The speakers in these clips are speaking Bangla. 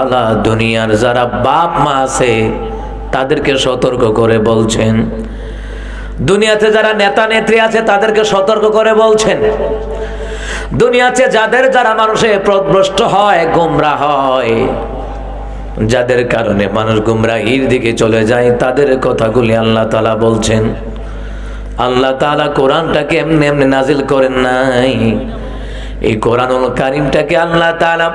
আলা দুনিয়ার যারা বাপ মা আছে, তাদেরকে সতর্ক করে বলছেন। দুনিয়াতে যারা নেতা নেত্রী আছে, তাদেরকে সতর্ক করে বলছেন। দুনিয়াতে যাদের যারা মানুষে প্রভ্রষ্ট হয়, গোমরা হয়, যাদের কারণে মানুষ গুমরাহির দিকে চলে যায়, তাদের কথাগুলি আল্লাহ তালা বলছেন। আল্লাহ তালা কোরআনটাকে এমনি এমনি নাজিল করেন নাই। এই কোরআনুল কারিমটাকে আল্লাহ তাআলা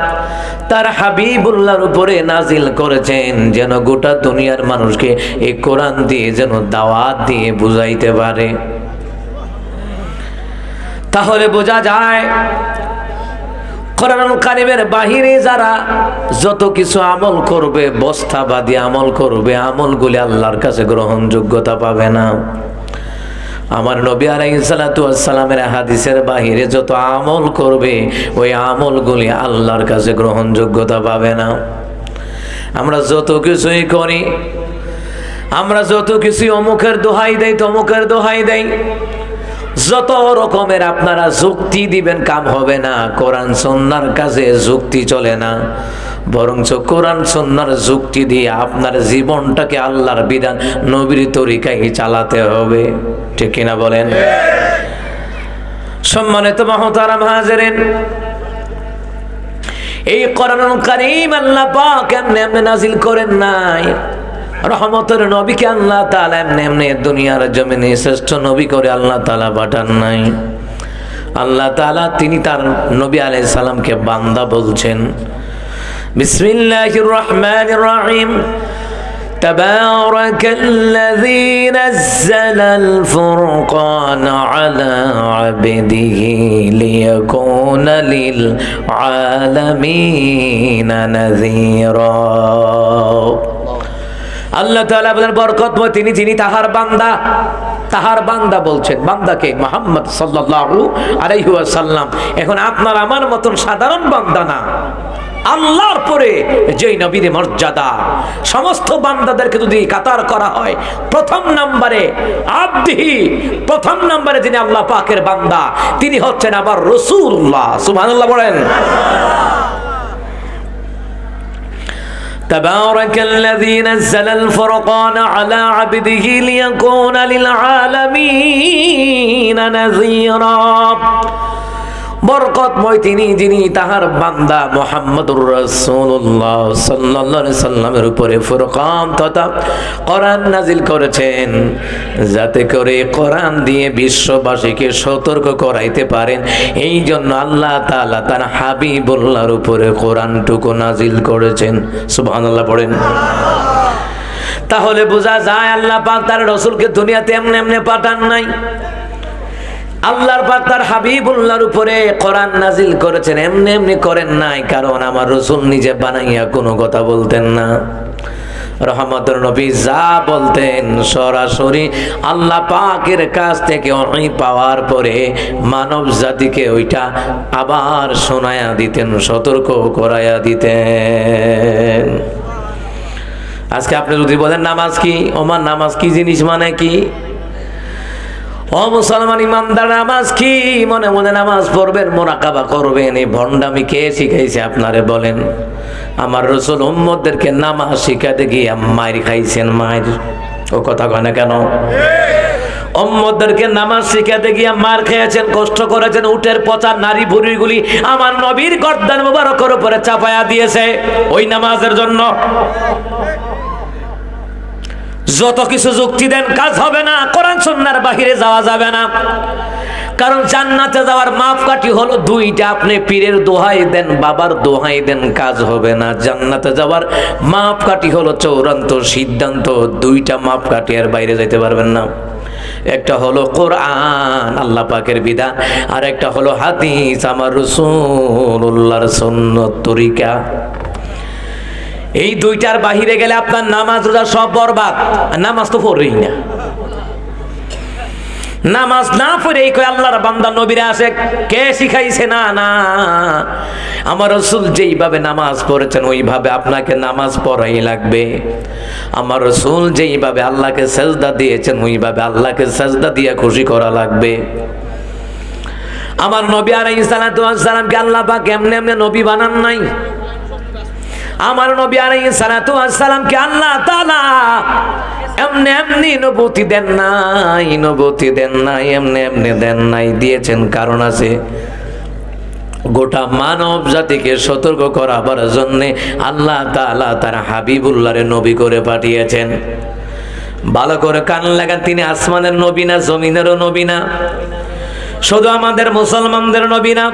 তার হাবিবুল্লাহর উপরে নাজিল করেছেন যেন গোটা দুনিয়ার মানুষকে এই কোরআন দিয়ে যেন দাওয়াত দিয়ে বুঝাইতে পারে। তাহলে বোঝা যায়, কোরআনুল কারিমের বাহিরে যারা যত কিছু আমল করবে, বস্তাবাদী আমল করবে, আমলগুলি আল্লাহর কাছে গ্রহণযোগ্যতা পাবে না। আমার নবী আলাইসালামের হাদিসের বাহিরে যত আমল করবে, ওই আমলগুলি আল্লাহর কাছে গ্রহণযোগ্যতা পাবে না। আমরা যত কিছুই করি, আমরা যত কিছুই অমুকের দোহাই দেই, তমুকের দোহাই দেই, যত রকমের আপনারা যুক্তি দিবেন, কাম হবে না। কোরআন সন্ন্যার কাছে যুক্তি চলে না। বরঞ্চ কোরআন সন্ন্যার যুক্তি দিয়ে আপনার জীবনটাকে আল্লাহর বিধান, নবীর তরিকায় চালাতে হবে। ঠিক কিনা বলেন? সম্মানিত মহতারাম হাজারেন, এই কোরআনুল কারীম আল্লাহ পাক এমনি এমনি নাজিল করেন নাই। রহমতের নবীকে আল্লাহ তাআলা এমনি এমনি দুনিয়ার জমিনে শ্রেষ্ঠ নবী করে আল্লাহ তাআলা পাঠান নাই। আল্লাহ তাআলা তিনি তার নবী আলাইহিস সালামকে বান্দা বলছেন। بسم الله الرحمن الرحيم تبارك الذي نزل الفرقان على عبده ليكون للعالمين نذيرا আল্লাহ তাআলা আপনার বরকতময় তিনি যিনি, তাহার বান্দা তাহার বান্দা বলছেন। বান্দাকে মোহাম্মদ সাল্লাল্লাহু আলাইহি ওয়াসাল্লাম। এখন আপনার আমার মতন সাধারণ বান্দা না। আল্লাহর পরে যেই নবীর মর্যাদা। সমস্ত বান্দাদেরকে যদি কাতার করা হয়, প্রথম নম্বরে আব্দিহি প্রথম নম্বরে যিনি আল্লাহ পাকের বান্দা, তিনি হচ্ছেন আবার রসুল্লাহ সুবহানাল্লাহ বলেন। تبارك الذي نزل الفرقان على عبده ليكون للعالمين نذيرا. বরকতময় তিনি, যিনি তাহার বান্দা মোহাম্মদুর রাসূলুল্লাহ সাল্লাল্লাহু আলাইহি সাল্লামের উপরে ফুরকান তথা কোরআন নাজিল করেছেন, যাতে করে কোরআন দিয়ে বিশ্ববাসীকে সতর্ক করাইতে পারেন। এই জন্য আল্লাহ তাআলা তার হাবিবুল্লাহর উপরে কোরআনটুকু নাজিল করেছেন। সুবহানাল্লাহ পড়েন। তাহলে বোঝা যায় আল্লাহ পাক তার রসুলকে দুনিয়াতে এমনি এমনি পাঠান নাই। আল্লাহর পাক তার হাবিবুল্লাহর উপরে কোরআন নাজিল করেছেন। এমনি এমনি করেন নাই, কারণ আমার রসুল নিজে বানাইয়া কোনো কথা বলতেন না। রহমতুর নবী যা বলতেন সরাসরি আল্লাহ পাকের কাছ থেকে অনেক পাওয়ার পরে মানব জাতিকে ওইটা আবার শোনায়া দিতেন, সতর্ক করাইয়া দিতেন। আজকে আপনি যদি বলেন, নামাজ কি? ওমার, নামাজ কি জিনিস মানে কি? ও মুসলমান ইমানদার, নামাজ কি? মনে মনে নামাজ পড়বেন মোরাকাবা করবেন। এই ভণ্ডামি কে শিখাইছে আপনারে বলেন? আমার রসুল উম্মদেরকে নামাজ শিখাতে গিয়ে মায়ের খাইছেন মায়ের। ও কথা কয় না কেন? অম্মদেরকে নামাজ শিখাতে গিয়ে মার খেয়েছেন, কষ্ট করেছেন, উটের পচা নারী ভুড়িগুলি আমার নবীর গর্দান মুবারকের উপরে চাপায়া দিয়েছে। ওই নামাজের জন্য যত কিছু যুক্তি দেন, কাজ হবে না, কোরআন সন্ন্যার বাহিরে যাওয়া যাবে না। কারণ জান্নাতে যাওয়ার মাপকাঠি হলো দুইটা, আপনি পীরের দোহাই দেন, বাবার দোহাই দেন, কাজ হবে না। জান্নাতে যাওয়ার মাপকাঠি হলো চৌরান্ত সিদ্ধান্ত, দুইটা মাপকাঠি আর বাইরে যাইতে পারবেন না। একটা হলো কোরআন, আল্লাহ পাকের বিধান, আর একটা হলো হাদিস, আমার রসুল্লাহর সুন্নত, তরিকা। এই দুইটার বাহিরে গেলে আপনার নামাজ রোজা সব বরবাদ, আর নামাজ তো পড়েই না। নামাজ না পড়ে কয় আল্লাহর বান্দা নবীরা আসে, কে শিখাইছে? না না। আমার রসুল যেইভাবে নামাজ পড়েছেন, ওইভাবে আপনাকে নামাজ পড়াই লাগবে। আমার রসুল যেইভাবে আল্লাহকে সেজদা দিয়েছেন, ওইভাবে আল্লাহকে সেজদা দিয়ে খুশি করা লাগবে। আমার নবী ওয়াস সালামকে আল্লাহ পাক এমনি এমনি নবী বানান নাই। আমার নবী আলাইহিস সালাতু ওয়াসসালামকে আল্লাহ তাআলা এমনি এমনি নবুতি দেন নাই, নবুতি দেন নাই, এমনি এমনি দেন নাই, দিয়েছেন কারণ আছে গোটা মানব জাতিকে সতর্ক করাবার জন্যে আল্লাহ তাআলা তার হাবিবুল্লাহরে নবী করে পাঠিয়েছেন। ভালো করে কান লাগান, তিনি আসমানের নবী না, জমিনেরও নবী না, শুধু আমাদের মুসলমানদের নবী না।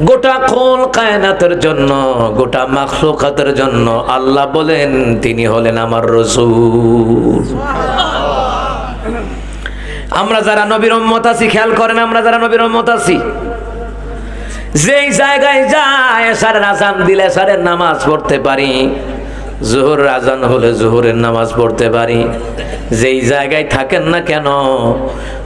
গোটা খোল কায়নাতের জন্য, গোটা মাখলুকাতের জন্য আল্লাহ বলেন, তিনি হলেন আমার রসুল। আমরা যারা নবীর উম্মত আছি, খেয়াল করেন আমরা যারা নবীর উম্মত আছি। যেই জায়গায় যায়, সারের আজান দিলে সারের নামাজ পড়তে পারি। জোহর আজান হলে জোহরের নামাজ পড়তে পারি। যেই জায়গায় থাকেন না কেন,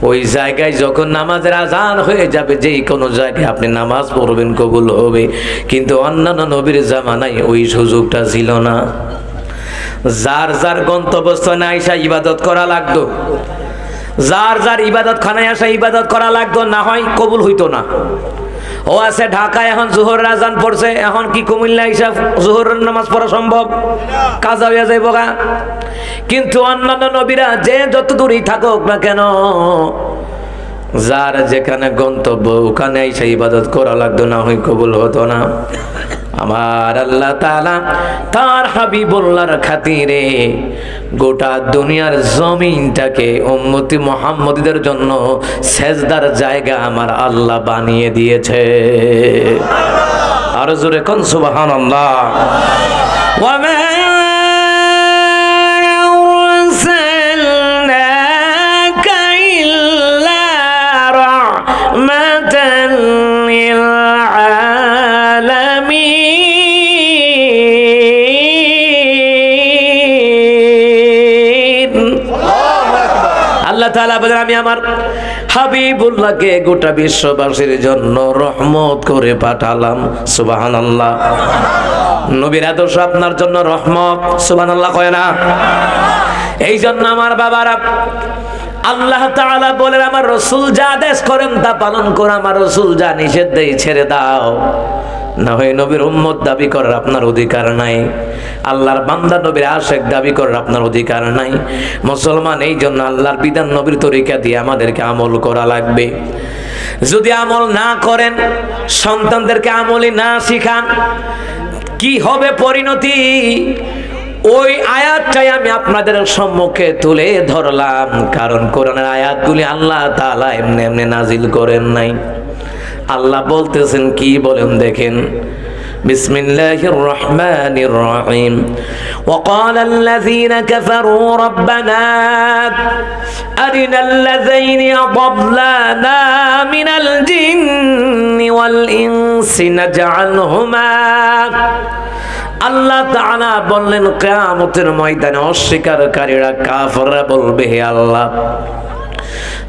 ওই জায়গায় যখন নামাজের আজান হয়ে যাবে, যেই কোনো জায়গায় আপনি নামাজ পড়বেন, কবুল হবে। কিন্তু অন্যান্য নবীর জামানায় ওই সুযোগটা ছিল না। যার যার গন্তব্যস্থানে আইসা ইবাদত করা লাগতো, যার যার ইবাদত খানায় আসা ইবাদত করা লাগতো, না হয় কবুল হইতো না। ও আছে ঢাকায়, এখন জোহর রাজান পড়ছে। এখন কি কুমিল্লা হিসাব জোহরের নামাজ পড়া সম্ভব? কাজা হইয়া যাইব গা। কিন্তু অন্যান্য নবীরা যে যত দূরেই থাকুক না কেন, যার যেখানে গন্তব্য, ওখানে এসে ইবাদত করা লাগতো না হয় কবুল হতো না। আমার আল্লাহ তালা তার হাবিবুল্লাহর খাতিরে গোটা দুনিয়ার জমিনটাকে উম্মতি মোহাম্মদীদের জন্য সেজদার জায়গা আমার আল্লাহ বানিয়ে দিয়েছে। আর জোরে কোন সুবহানাল্লাহ। ওয়ামা আল্লাহ তাআলা বলেন, আমি আমার হাবিবুল্লাহকে গোটা বিশ্ববাসীর জন্য রহমত করে পাঠালাম, সুবহানাল্লাহ। নবীর আদর্শ আপনার জন্য রহমত, সুবহানাল্লাহ কয় না? এই জন্য আমার বাবারা, আল্লাহ তাআলা বলেন, আমার রসুল যা আদেশ করেন তা পালন করো, আমার রসুল যা নিষেধ দেয় ছেড়ে দাও। না হয় নবীর উম্মত দাবি করার আপনার অধিকার নাই। আল্লাহর বান্দা নবীর আশেক দাবি করার আপনার অধিকার নাই। মুসলমান এই জন্য আল্লাহর বিধান নবীর তরিকা দিয়ে আমাদেরকে আমল করা লাগবে। যদি আমল না করেন, সন্তানদেরকে আমলি না শিখান, কি হবে পরিণতি? ওই আয়াতটাই আমি আপনাদের সম্মুখে তুলে ধরলাম। কারণ কোরআনের আয়াতগুলি আল্লাহ তাআলা এমনি এমনি নাজিল করেন নাই। আল্লাহ বলতেছেন কি বলেন দেখেন بسم الله الرحمن الرحيم وقال الذين كفروا ربنا أرنا الذين أضلانا من الجن والإنس نجعلهما আল্লাহ তাআলা বললেন কিয়ামতের ময়দানে অস্বীকারীরা কাফররা বলবে হে আল্লাহ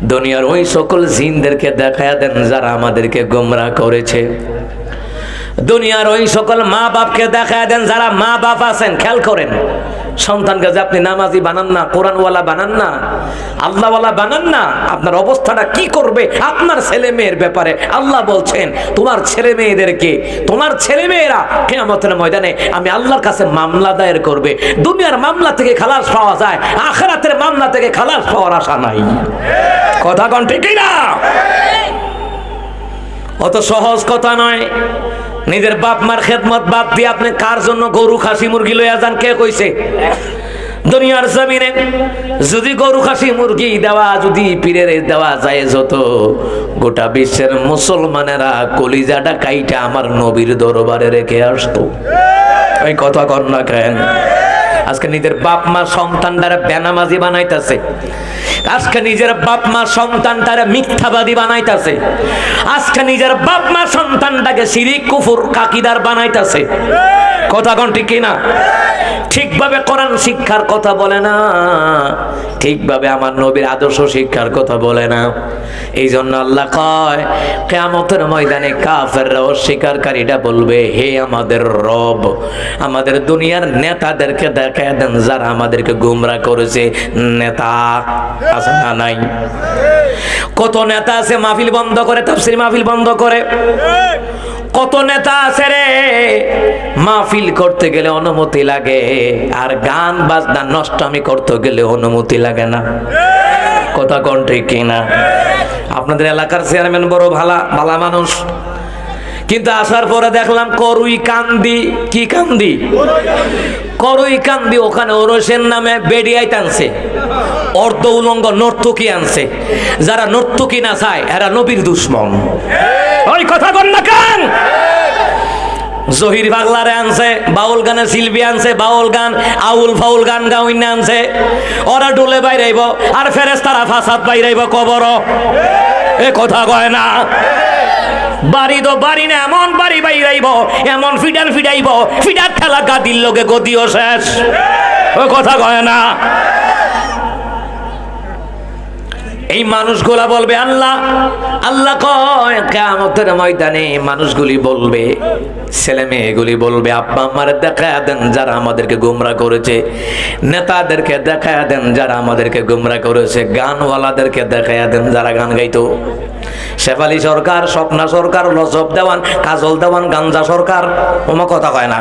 দুনিয়ার ওই সকল জিনদেরকে দেখায় দেন যারা আমাদেরকে গোমরা করেছে। দুনিয়ার ওই সকল মা বাপকে দেখায় দেন যারা মা বাপ আছেন, খেয়াল করেন। সন্তানকে যে আপনি নামাজি বানান না, কোরআনওয়ালা বানান না, আল্লাহওয়ালা বানান না, আপনার অবস্থাটা কি করবে? আপনার ছেলে মেয়ের ব্যাপারে আল্লাহ বলছেন, তোমার ছেলে মেয়েদেরকে, তোমার ছেলে মেয়েরা কেয়ামতের ময়দানে আমি আল্লাহর কাছে মামলা দায়ের করবে। দুনিয়ার মামলা থেকে খালাস পাওয়া যায়, আখেরাতের মামলা থেকে খালাস পাওয়ার আশা নাই। কথা কন ঠিকই না অত সহজ কথা নয়। নিজের বাপ মার খেদমত বাদ দিয়ে আপনি কার জন্য গরু, খাসি, মুরগি লইয়া যান? কে কইছে? দুনিয়ার জমিনে যদি গরু, খাসি, মুরগি দেওয়া, যদি পীরের দেওয়া যায় যত, গোটা বিশ্বের মুসলমানেরা কলিজাটা কাইটা আমার নবীর দরবারে রেখে আসতো। এই কথা না কেন? আজকে নিজের বাপ মা সন্তান দ্বারা বেনামাজি বানাইতেছে। আজকে নিজের বাপ মা সন্তান দ্বারা মিথ্যাবাদী বানাইতেছে। আজকে নিজের বাপ মা সন্তানটাকে সিরিক, কুফুর, কাকিদার বানাইতেছে। কথা কোন ঠিক কিনা? ঠিকভাবে কোরআন শিক্ষার কথা বলে না। ঠিকভাবে আমার নবীর আদর্শ শিক্ষার কথা বলে না। এই জন্য আল্লাহ কয়, কেয়ামতের ময়দানে কাফের অস্বীকারীরা বলবে, হে আমাদের রব, আমাদের দুনিয়ার নেতাদেরকে দেখায় দেন যারা আমাদেরকে গুমরা করেছে। নেতা আছে না নাই? কত নেতা আছে মাহফিল বন্ধ করে, তাফসির মাহফিল বন্ধ করে। কত নেতা আছে রে? মাহফিল করতে গেলে অনুমতি লাগে, আর গান বাজনা নষ্টমি করতে গেলে অনুমতি লাগে না। কথা কোন ঠিক কিনা আপনাদের এলাকার চেয়ারম্যান বড় ভালা ভালা মানুষ। কিন্তু আসার পরে দেখলাম করুই কান্দি, কি কান্দি? করুই কান্দি, ওখানে ওরসের নামে বেডিয়াই টানছে অর্ধ উলঙ্গ নর্তকী আনছে। যারা নর্তকী না চায়, এরা নবীর দুশ্মন। ওই কথা বল না কান? জহির পাগলারে আনছে, বাউল গানে শিল্পী আনছে, বাউল গান, আউল ফাউল গান গাউন আনছে। ওরা ডুলে বাইরাইব, আর ফেরেস তারা ফাসাদ বাইরাইব কবর। এ কথা কয় না। বাড়ি তো বাড়ি না, এমন বাড়ি বাইরাইব, এমন ফিডার ফিডাইব, ফিডার ঠেলা গাদির লোকে গদিও শেষ। ও কথা কয় না। এই মানুষগুলা বলবে, আল্লাহ আল্লাহ কয় কেমতের ময়দানে মানুষগুলি বলবে, ছেলে মেয়েগুলি বলবে, আব্বা আমার দেখা দেন যারা আমাদেরকে গুমরা করেছে, নেতাদেরকে দেখা দেন যারা আমাদেরকে গুমরা করেছে, গানওয়ালাদেরকে দেখা দেন যারা গান গাইতো। শেফালি সরকার, স্বপ্না সরকার লজব দেওয়ান, কাজল দেওয়ান, গাঞ্জা সরকার, ওমা কথা কয় না।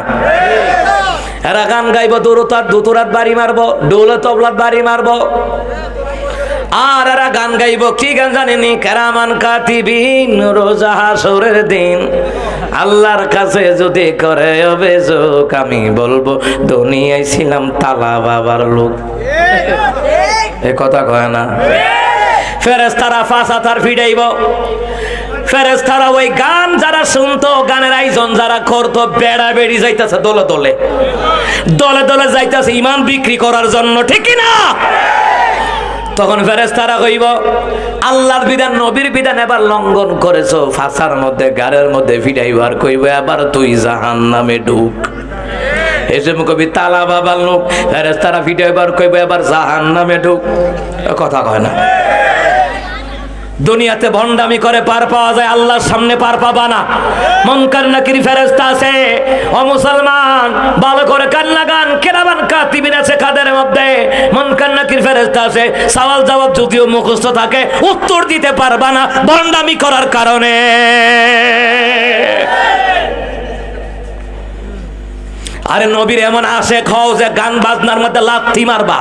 এরা গান গাইব, দূরতার, দুতুরাত বাড়ি মারবো ডোলে তবলাত বাড়ি মারবো। আর এরা গান গাইব, কি গান জানেনি? কারামান কাতিবিন রোজা হাসরের দিন। আল্লাহর কাছে যদি করে অভিযোগ, আমি বলব, দুনিয়ায় ছিলাম তালা বাবার লোক। এ কথা কয় না? ফেরেস্তারা ফাঁসা তার ফিডাইব। ফেরেস্তারা ওই গান যারা শুনতো, গানের আয়োজন যারা করতো, বেড়া বেড়ি যাইতেছে দলে দলে। দলে দলে যাইতেছে ইমান বিক্রি করার জন্য, ঠিক না? তখন ফেরেস্তারা কইব, আল্লাহর বিধান, নবীর বিধান এবার লঙ্ঘন করেছ। ফাঁসার মধ্যে গাড়ের মধ্যে ফিরাইবার কইব, এবার তুই জাহান নামে ঢুক। এসে কবি, তালা বাবার লোক। ফেরেস্তারা ফিটাইবার কইব, এবার জাহান নামে ঢুক কথা কয় না। দুনিয়াতে ভণ্ডামি করে পার পাওয়া যায়, আল্লাহর সামনে পার পাবা না। মন কান্নাকির ফেরেস্তা আছে, ও মুসলমান, ভালো করে কান্না গান কেরাবান কাতিবিন আছে কাদের মধ্যে? মন কান্নাকির ফেরেস্তা আছে, সওয়াল জবাব যদিও মুখস্থ থাকে, উত্তর দিতে পারবা না ভণ্ডামি করার কারণে। আরে নবীর এমন আসে খাও যে গান বাজনার মধ্যে লাথি মারবা।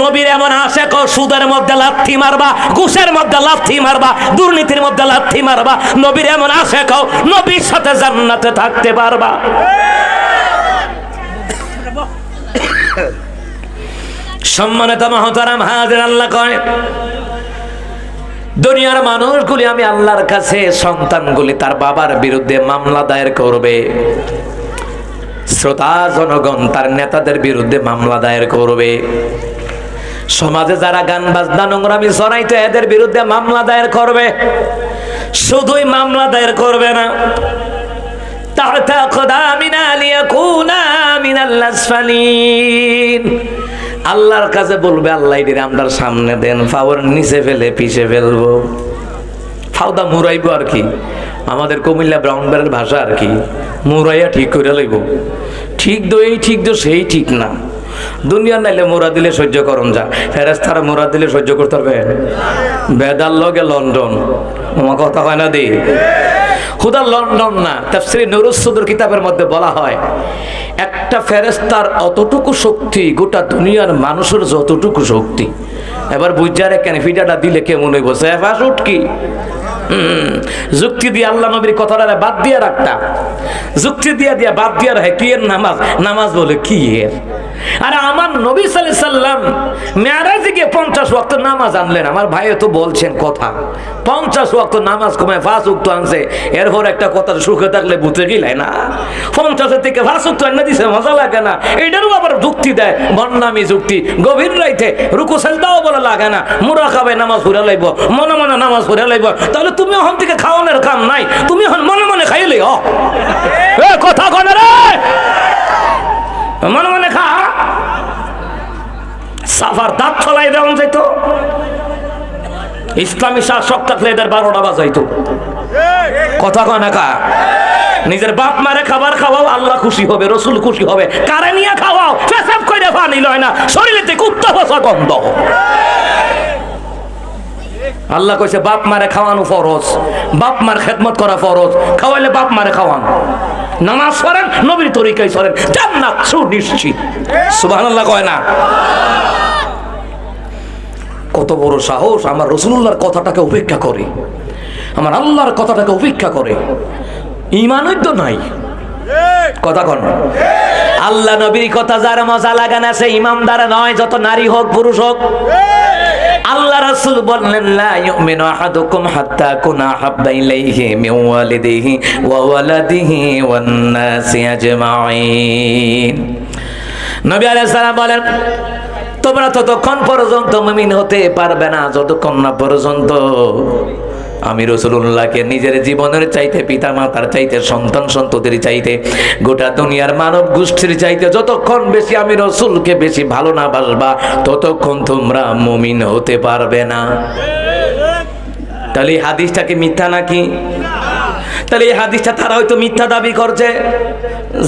নবীর এমন আসে খাও সুদের মধ্যে লাথি মারবা, ঘুষের মধ্যে লাথি মারবা, দুর্নীতির মধ্যে লাথি মারবা। নবীর এমন আসে খাও নবীর সাথে জান্নাতে থাকতে পারবা। সম্মানিত মহতারাম হাজির আল্লাহ কয়, দুনিয়ার মানুষগুলি আমি আল্লাহর কাছে সন্তানগুলি তার বাবার বিরুদ্ধে মামলা দায়ের করবে। শ্রোতা জনগণ তার নেতাদের বিরুদ্ধে মামলা দায়ের করবে। সমাজে যারা গান, বাজনা, নোংরামি জড়াইতো, এদের বিরুদ্ধে মামলা দায়ের করবে। শুধুই মামলা দায়ের করবে না। আল্লাহর কাছে বলবে, আল্লাহ এদের সামনে দেন, ফাওয়ার নিচে ফেলে, পিছে ফেলব। ফাওদা মুরাইবো আর কি। আমাদের কুমিল্লা ব্রাউনবারের ভাষা আর কি। মুরাইয়া ঠিক করে লইব। ঠিক দো এই ঠিক তো সেই ঠিক না। দুনিয়ার নাইলে মোরা দিলে সহ্য করন যা। ফেরেস্তারা মোরা দিলে সহ্য করতে পারবে। বেদার লগে লন্ডন। আমার কথা হয় না দি। খুদা লন্ডন না। তাফসিরে নুরুসুদুর কিতাবের মধ্যে বলা হয় একটা ফেরেস্তার অতটুকু শক্তি গোটা দুনিয়ার মানুষের যতটুকু শক্তি। এবার বুঝারে কেন ফিডাটা দিলে কেমন হইব? সেফাস উঠকি। হুম, যুক্তি দিয়ে আল্লাহ নবীর কথাটা বাদ দিয়ে রাখতা। যুক্তি দিয়া দিয়া বাদ দিয়া রাখে, কি এর নামাজ? নামাজ বলে কি এর? আরে আমার নবী সাল্লাল্লাহু সাল্লাম মেয়ারাজে গিয়ে পঞ্চাশ ওয়াক্ত নামাজ আনলেন। আমার ভাই তো বলছেন কথা। পঞ্চাশ ওয়াক্ত নামাজ কমে ফাঁস উক্ত আনছে। এরপর একটা কথা, সুখে থাকলে বুঝে গেলে না। পঞ্চাশের থেকে ফাঁস উক্ত এনে দিছে, মজা লাগে না। এটারও আবার যুক্তি দেয় বন্নামি যুক্তি। গভীর রাইতে রুকু সেলদাও বলে লাগে না। মুরা খাবে নামাজ ফুরে লাইব মনে মনে নামাজ ফুরে লাইব তাহলে তুমি ওখান থেকে খাওয়ানোর কাম নাই। তুমি এখন মনে মনে খাইলে কথা কনে রে। মনে মনে খা। সাফার দাঁত ছলাই দেওয়া যেত ইসলামী শাসক থাকলে এদের বারোটা বাজাইতো। কথা কয় না কা নিজের বাপ মারে খাবার খাওয়াও, আল্লাহ খুশি হবে, রসুল খুশি হবে। কারে নিয়ে খাওয়াও? পেশাব করে পানি লয় না। শরীরে থেকে উত্তাপ গন্ধ। আল্লাহ কইছে, বাপ মারে খাওয়ানো ফরজ, বাপ মার খেদমত করা ফরজ, খাওয়াইলে বাপ মারে খাওয়ান। নামাজ সরেন নবীর তরিকায় সরেন জান্নাত সুনিশ্চিত সুবহানাল্লাহ কয় না? কত বড় সাহস, আমার রসুল্লাহর কথাটাকে উপেক্ষা করে। আমার আল্লাহর কথাটাকে উপেক্ষা করে। ইমানই তো নাই। কথা কন। আল্লাহ নবীর কথা যারা মজা লাগান আছে ইমামদার নয়, যত নারী হোক, পুরুষ হোক। আল্লাহ রাসূল বললেন, লা ইউমিনু আহাদুকুম হাত্তা কুনা হাব্বা ইলাইহি মিন ওয়ালিদিহি ওয়া ওয়ালাদিহি ওয়ান নাসি আজমাইন। নবী আলাইহিস সালাম বলেন, তোমরা ততক্ষণ পর্যন্ত মুমিন হতে পারবে না, যতক্ষণ না পর্যন্ত আমি রসুল্লাহকে নিজের জীবনের চাইতে পিতা মাতার চাইতে, সন্তান সন্ততির চাইতে, গোটা দুনিয়ার মানব গোষ্ঠীর চাইতে যতক্ষণ বেশি আমি রসুলকে বেশি ভালো না বাসবা, ততক্ষণ তোমরা মুমিন হতে পারবে না। তাহলে এই হাদিসটাকে মিথ্যা নাকি? তাহলে এই হাদিসটা তারা হয়তো মিথ্যা দাবি করছে।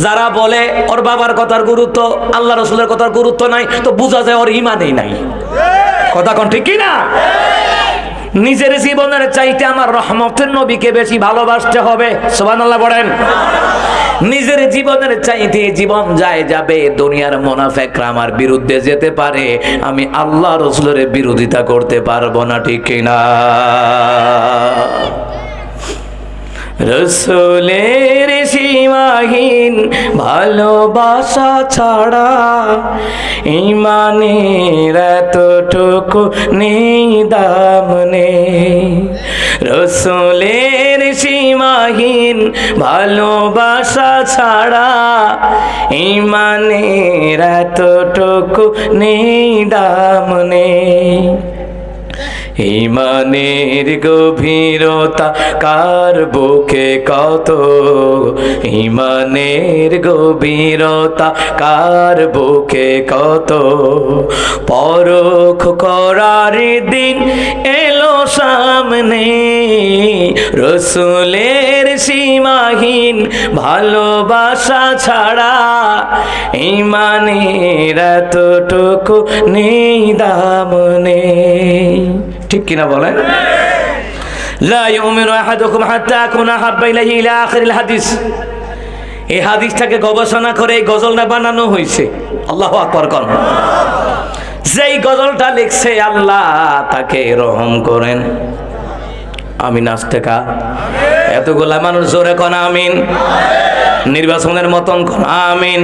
যারা বলে ওর বাবার কথার গুরুত্ব, আল্লাহ রসুলের কথার গুরুত্ব নাই, তো বোঝা যায় ওর ইমানেই নাই। কথা কোন ঠিক কি না নিজের জীবনের চাইতে আমার রহমতের নবীকে বেশি ভালোবাসতে হবে। সুবহানাল্লাহ বলেন। নিজের জীবনের চাইতে জীবন যায় যাবে, দুনিয়ার মোনাফেকরা আমার বিরুদ্ধে যেতে পারে। আমি আল্লাহ রসুলের বিরোধিতা করতে পারব না, ঠিক কিনা? রসুলের সীমাহীন ভালোবাসা ছাড়া ইমানের এতটুকু নেই দাম নেই। রসুলের সীমাহীন ভালোবাসা ছাড়া ইমানের এতটুকু নেই দাম নেই। ইমানের গভীরতা কার বুকে কত? ইমানের গভীরতা কার বুকে কত? পরখ করার দিন এলো সামনে, রসুলের সীমাহীন ভালোবাসা ছাড়া ইমানের এতটুকু নেই দাম নেই ঠিক কিনা বলেন? লা ইউমিনু আহাদুকুম হাত্তা হাদিস। এই হাদিসটাকে গবেষণা এই আল্লাহু গজলটা লিখছে আল্লাহ তাকে রহম করেন। আমি নাস্তেকা এতগুলা মানুষ জোরে কন আমিন। নির্বাচনের মতন কন আমিন।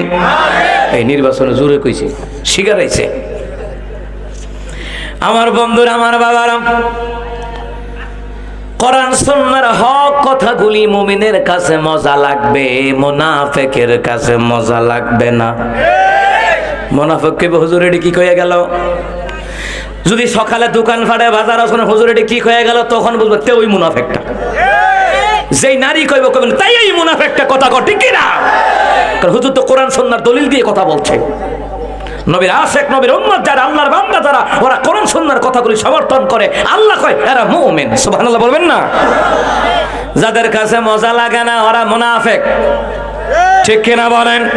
এই নির্বাচনে জোরে কইছে শিকারাইছে আমার বন্ধুরা, আমার বাবারা, কোরআন সুন্নাহর হক কথাগুলি মুমিনের কাছে মজা লাগবে, মুনাফিকের কাছে মজা লাগবে না। মুনাফিককে হুজুর, এটি কি কয়ে গেল? যদি সকালে দোকান ফাটে, বাজার আসনে হুজুর, এটি কি হয়ে গেল? তখন বুঝব, তে ওই মুনাফেকটা। যেই নারী কইব, কইবেন, তাই এই মুনাফেকটা কথা কর ঠিক কি না কারণ হুজুর তো কোরআন সুন্নাহর দলিল দিয়ে কথা বলছে। নবীর আশেক, নবীর উম্মত যারা, আল্লাহর বান্দা যারা, ওরা কোরআন সুন্নার কথাগুলি সমর্থন করে। আল্লাহ কয়, এরা মুমিন। সুবহানাল্লাহ বলবেন না? যাদের কাছে মজা লাগে না, ওরা মুনাফিক। ঠিক কিনা বলেন?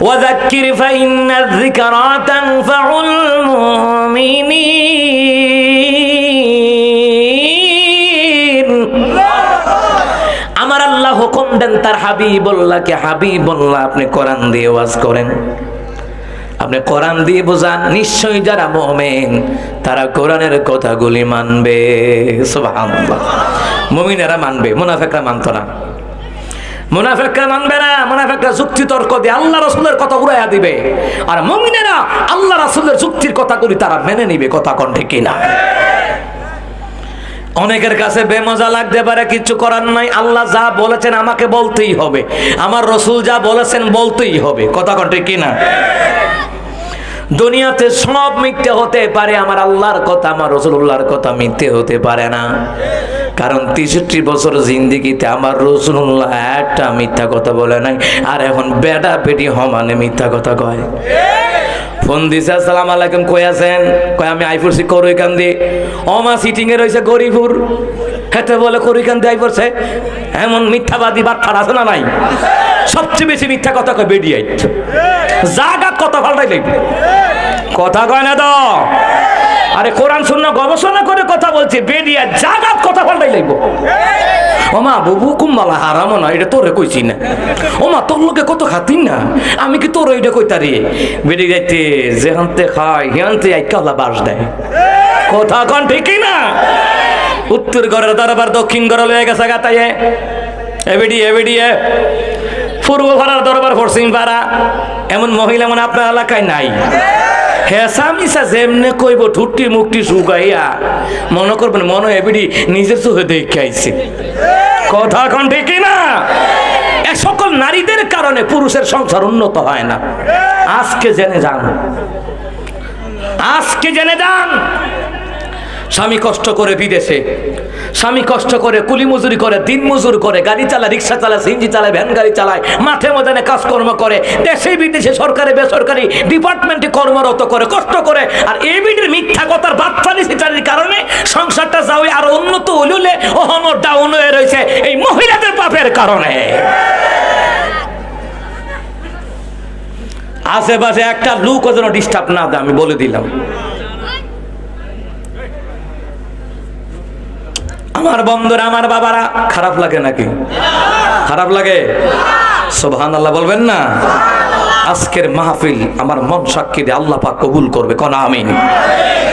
ওয়াজাক্কির ফাইন্না যিকরা তানফাউল মুমিনিন। আমার আল্লাহ হুকুম দেন, তার হাবিবুল্লাহকে হাবিবুল্লাহ আপনি কোরআন দিয়ে ওয়াজ করেন। আপনি কোরআন দিয়ে বোঝান, নিশ্চয়ই যারা মোমেন, তারা কোরআনের কথাগুলি মানবে। মমিনেরা মানবে, মুনাফেকরা মানত না। মুনাফেকরা মানবে না, মুনাফেকরা যুক্তি তর্ক দিয়ে আল্লাহ রাসুলের কথা উড়াইয়া দিবে। আর মমিনেরা আল্লাহ রাসুলের যুক্তির কথাগুলি তারা মেনে নিবে, কথা কণ্ঠে কিনা? অনেকের কাছে বেমজা লাগতে পারে, কিছু করার নাই। আল্লাহ যা বলেছেন আমাকে বলতেই হবে। আমার রসুল যা বলেছেন বলতেই হবে। কথা কটে কিনা? দুনিয়াতে সব মিথ্যে হতে পারে, আমার আল্লাহর কথা, আমার রসুল্লাহর কথা মিথ্যে হতে পারে না। কারণ তেষট্টি বছর জিন্দিগিতে আমার রসুল্লাহ একটা মিথ্যা কথা বলে নাই, আর এখন বেটা বেটি হমানে মিথ্যা কথা কয়। ফোন দিছে, আসসালাম আলাইকুম, কই আছেন? কয়, আমি আই পড়ছি করইকান দি অমা সিটিং এ রইছে গরিপুর। খেতে বলে করইকান দি আই পড়ছে এমন মিথ্যাবাদী বাট্টার আছে না নাই? সবচেয়ে বেশি মিথ্যা কথা কয় বেডিয়াইট জাগা কথা ফাল্টাই লাগবে কথা কয় না তো? আরে কোরআন শূন্য গবেষণা করে কথা বলছি বেরিয়া জাগাত কথা পাল্টাই লাগব ওমা, বুবু, কুম্বালা, হারামো না, এটা তোরে কইছি না। ওমা, তোর লোকে কত খাতিন না? আমি কি তোর এটা কইতারি বেরিয়ে যাইতে যেহানতে খায় হেহানতে আইকালা বাস দেয়। কথা কন ঠিকই না? উত্তর ঘরের দরবার দক্ষিণ ঘরে লয়ে গেছে গাতাইয়ে এবিডি এবিডি এ। পূর্ব ভাড়ার দরবার পশ্চিম পাড়া, এমন মহিলা মানে আপনার এলাকায় নাই। হেসা মিসা যেমনে কইব ঠুট্টি মুক্তি শুকাইয়া, মনে করবেন মনে এবিডি নিজের চোখে দেখে আইছে। কথা এখন ঠিকই না সকল নারীদের কারণে পুরুষের সংসার উন্নত হয় না। আজকে জেনে যান। আজকে জেনে যান। স্বামী কষ্ট করে বিদেশে, স্বামী কষ্ট করে কুলি মজুরি করে, দিন মজুর করে, গাড়ি চালায়, রিক্সা চালায় সিঞ্জি চালায়, ভ্যান গাড়ি চালায়, মাঠে ময়দানে কাজকর্ম করে, দেশে বিদেশে সরকারি, বেসরকারি ডিপার্টমেন্টে কর্মরত করে, কষ্ট করে, আর এই বিটির মিথ্যা কথার বাচ্চানি সিটারির কারণে সংসারটা যাওয়া আরও উন্নত হইলে ওহনো ডাউন হয়ে রয়েছে এই মহিলাদের পাপের কারণে। আশেপাশে একটা লুকও যেন ডিস্টার্ব না দেয়, আমি বলে দিলাম। আমার বন্ধুরা, আমার বাবারা, খারাপ লাগে নাকি? খারাপ লাগে? সোভান আল্লাহ বলবেন না? আজকের মাহফিল আমার মন সাক্ষী দিয়ে আল্লাহ পাক কবুল করবে। কনা আমিন।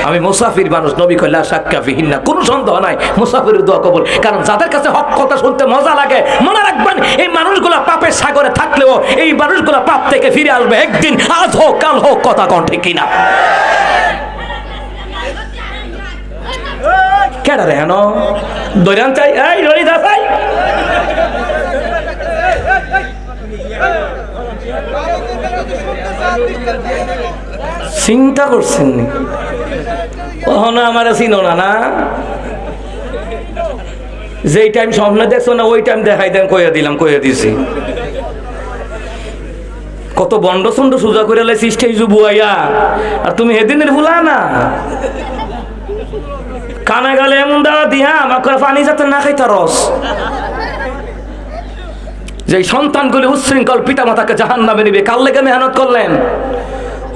আমি মুসাফির মানুষ, নবী কল্লা সাক্ষাফিহীন না কোনো সন্দেহ নাই, মুসাফিরের দোয়া কবুল। কারণ যাদের কাছে হক কথা শুনতে মজা লাগে, মনে রাখবেন, এই মানুষগুলা পাপের সাগরে থাকলেও, এই মানুষগুলা পাপ থেকে ফিরে আসবে একদিন, আজ হোক, কাল হোক, কথা কন ঠিক কিনা? কেডা রে হেন? দৈরান চাই, এই রনিদা চাই। চিন্তা করছেন নি? ওহন আমার চিনো না না? যেই টাইম স্বপ্নে দেখছ না, ওই টাইম দেখাই দেন, কইয়া দিলাম, কইয়া দিছি। কত বন্ড সোজা করে লাইছি, স্টেজ বুয়াইয়া। আর তুমি হেদিনের ভুলা না? কানে গেলে এমন দেওয়া দিয়া আমাকে পানি যাতে না খাইতা রস? যে সন্তানগুলি উচ্ছৃঙ্খল পিতা মাতাকে জাহান নামে নিবে কাল লেগে মেহনত করলেন?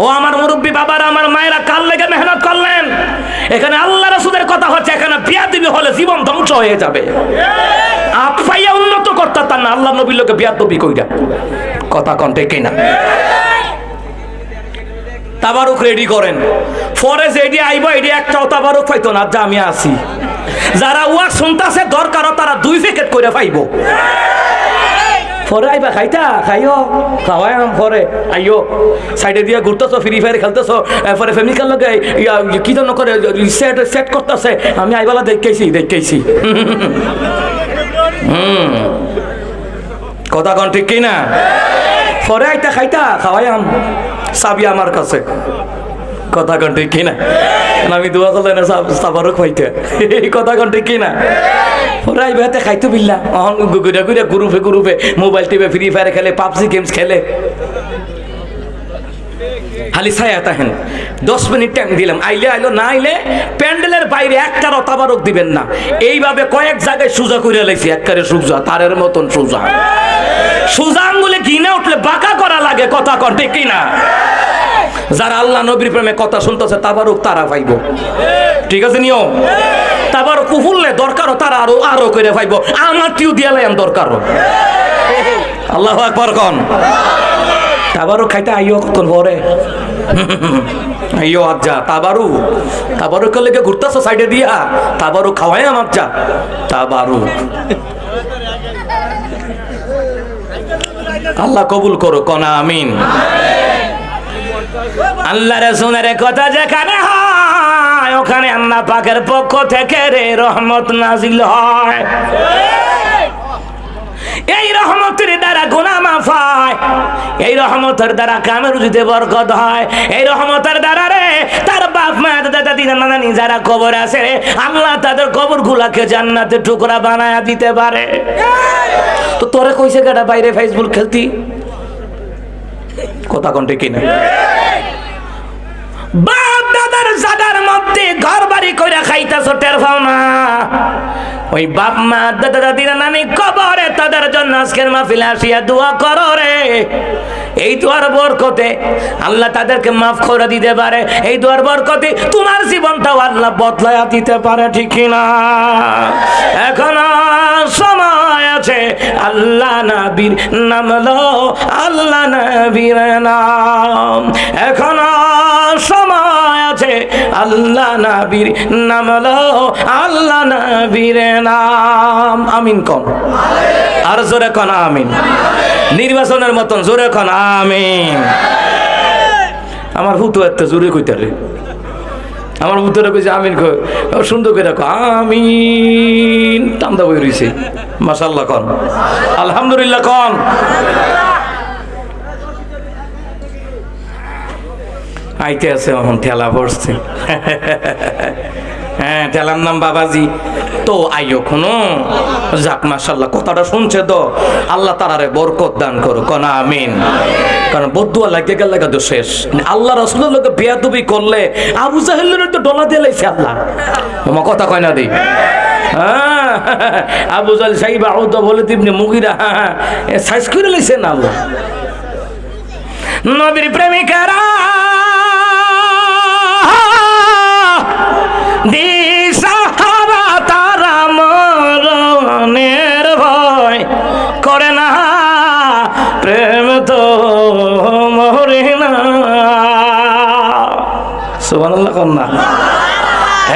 ও আমার মুরব্বী বাবারা, আমার মায়েরা কাল লেগে মেহনত করলেন? এখানে আল্লাহ রসুদের কথা হচ্ছে, এখানে বিয়া দিবি হলে জীবন ধ্বংস হয়ে যাবে। আপাইয়া উন্নত করতে তার না, আল্লাহ নবীর লোকে বিয়া দবি কইরা। কথা কন কন্টে কিনা তাবারুক রেডি করেন। পরে যেডি আইব এডি একটাও তাবারুক পাইতো না যা আমি আছি। যারা উয়া শুনতাছে, দরকারও তারা দুই প্যাকেট করে পাইব। পরে আইবা, খাইতা, খাইও খাওয়াই আম পরে, আইও। সাইডে দিয়ে ঘুরতেছো ফ্রি ফায়ার খেলতেছো পরে ফ্যামিলিকার লগে, ইয়া, কি যেন করে সেট সেট করতেছে। আমি আইবালা দেখেছি দেখেছি হুম। কথা কন ঠিক কি না পরে আইতা, খাইতা খাওয়াই আম। চাবি আমার কাছে কথা কন ঠিক কি না আমি দোয়া করলে না সাবারও খাইতে এই কথা কন ঠিক কি না পরে আইবে হাতে খাইতো বিল্লা অহন ঘুরে ঘুরে গ্রুপে গ্রুপে মোবাইল টিপে ফ্রি ফায়ার খেলে পাবজি গেমস খেলে খালি ছায়া তাহেন দশ মিনিট টাইম দিলাম। আইলে আইলো, না আইলে প্যান্ডেলের বাইরে একটা রতাবারক দিবেন না। এইভাবে কয়েক জায়গায় সুজা করে লাইছি, একবারে সুজা, তারের মতন সুজা। সুজা আঙ্গুলে ঘিনে উঠলে বাঁকা করা লাগে, কথা কন, ঠিক না? যারা আল্লাহ নবীর প্রেমে কথা শুনতেছে, তাবারক তারা পাইব। ঠিক আছে, নিয়ম? তাবার কুফুললে দরকারও তারা আরও আরও করে পাইব। আমার টিউ দিয়ালে দরকারও। আল্লাহ আকবর কন। তাবারও খাইতে আইও কতক্ষণ পরে? আইও আজ্জা, তাবারু। তাবারু কে লেগে ঘুরতেছো সাইডে দিয়া? তাবারু খাওয়াই আমার যা তাবারু। আল্লাহ কবুল করো, কনা আমিন। আল্লাহ রসুনের কথা যেখানে হয়, ওখানে আল্লাহ পাকের পক্ষ থেকে রে রহমত নাজিল হয়। এই রহমতের দ্বারা গুনাহ মাফ হয়। এই রহমতের দ্বারা কামের রুজিতে বরকত হয়। এই রহমতের দ্বারা রে তার বাপ মা দাদা দাদি নানা নানি যারা কবর আছে রে আল্লাহ তাদের কবর গুলাকে জান্নাতের টুকরা বানায় দিতে পারে। তো তোরে কইছে কেটা বাইরে ফেসবুক খেলতি? কথা কোনটা কিনা? বাপ জায়গার মধ্যে ঘর বাড়ি কইরা খাইতেছ, টের পাও না। ওই বাপ মা, দাদা দাদিরা নানি কবরে তাদের জন্য আজকের মাহফিলে আসিয়া দোয়া করো রে। এই দোয়ার বরকতে আল্লাহ তাদেরকে মাফ করে দিতে পারে। এই দোয়ার বরকতে তোমার জীবনটাও আল্লাহ বদলায়া দিতে পারে, ঠিক না? এখনও সময় আছে, আল্লাহ নবীর নাম লো, আল্লাহ নবীর নাম। এখনও আল্লাহ নবীর নাম লো, আল্লাহ নবীর নাম। আমিন কম আর জোরে কন আমিন। নির্বাচনের মতন জোরে কন আমিন। আমার হুতু এত জোরে কইতারে আমার উত্তরে কইছে আমিন সুন্দর করে রাখো আমিন। টান্দা বই রইছে। মাশাআল্লাহ কন। আলহামদুলিল্লাহ কন। আইতে আছে এখন ঠেলা পড়ছে। হ্যাঁ ঠেলার নাম বাবাজি। তো আইও কোনো যাক মাশাল্লাহ কথাটা শুনছে তো। আল্লাহ তারারে বরকত দান করো কনা আমিন। কারণ বদুয়া লাগে গেলে তো শেষ। আল্লাহ রসুলের লোকে বেয়াদবি করলে আবু জাহেলের তো ডলা দিয়ে লাইছে আল্লাহ। তোমার কথা কয় না দি হ্যাঁ, আবু জাল সাহিব আউদ বলে তিমনি মুগিরা সাইজ করে লাইছে না আল্লাহ। নবীর প্রেমিকারা দিশাহারা তারা মরণের ভয় করে না। প্রেম তো মরে না। সুবহানাল্লাহ কন্যা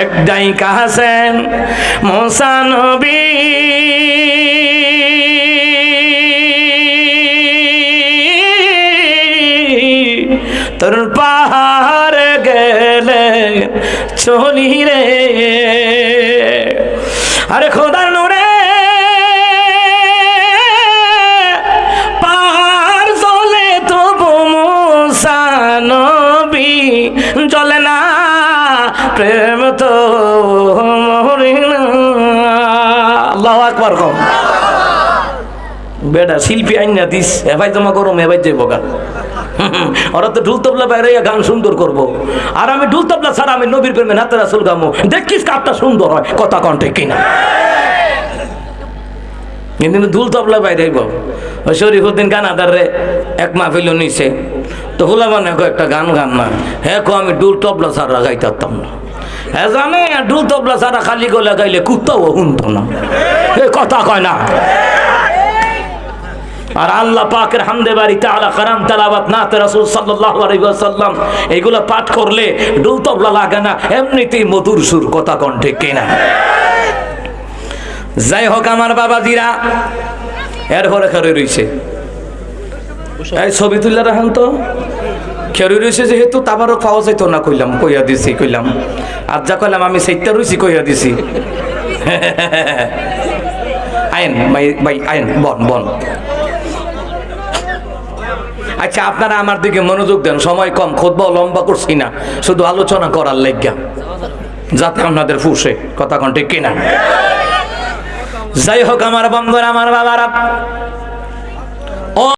এক ডাইকা হাসেন মোসানবী তোর পাহাড় গেলে চলি রে। আরে খোদার নোরে, পাহাড় চলে তবু মুসানবী চলে না, প্রেম তো আল্লাহ আকবার কম বেটা শিল্পী আইনা দিস এভাই জমা করো এভাই যাইব গা। ওরা তো ঢুল তবলা বাইরে গান সুন্দর করব। আর আমি ঢুল তবলা ছাড়া আমি নবীর প্রেমে নাতে রাসুল গামো। দেখিস কাপটা সুন্দর হয়, কথা কণ্ঠে কিনা? কিন্তু ঢুল তবলা বাইরে ওই শরীফুদ্দিন গানাদার রে, এক মাহফিল নিছে। তো হুলা মানে একটা গান গান না। হ্যাঁ কো, আমি ডুল তবলা ছাড়া পারতাম না। হ্যাঁ জানে ডুল তবলা ছাড়া খালি গলা গাইলে কুত্তাও শুনতো না। এ কথা কয় না। আর আল্লাহ পাকের হামদে বাড়ি তাআলা কারাম তালাবাত নাতে রাসূল সাল্লাল্লাহু আলাইহি ওয়াসাল্লাম এগুলো পাঠ করলে ডুল তবলা লাগে না, এমনিতেই মধুর সুর, কথা কণ্ঠে কেনা? যাই হোক আমার বাবা বাবাজিরা এর ঘরে খেরে রইছে। এই ছবি তুলে রাখেন তো। খেরে রইছে যেহেতু তাবারও খাওয়া যাইতো না, কইলাম, কইয়া দিছি, কইলাম। আর যা কইলাম, আমি সেইটা রইছি, কইয়া দিছি। আইন, ভাই ভাই, আইন, বন বন। আচ্ছা আপনারা আমার দিকে মনোযোগ দেন, সময় কম খোদবাও লম্বা করছি না, শুধু আলোচনা করার লেগা যাতে আপনাদের ফুসে, কথা কন ঠিক কিনা? যাই হোক, আমার বন্ধুরা, আমার বাবারা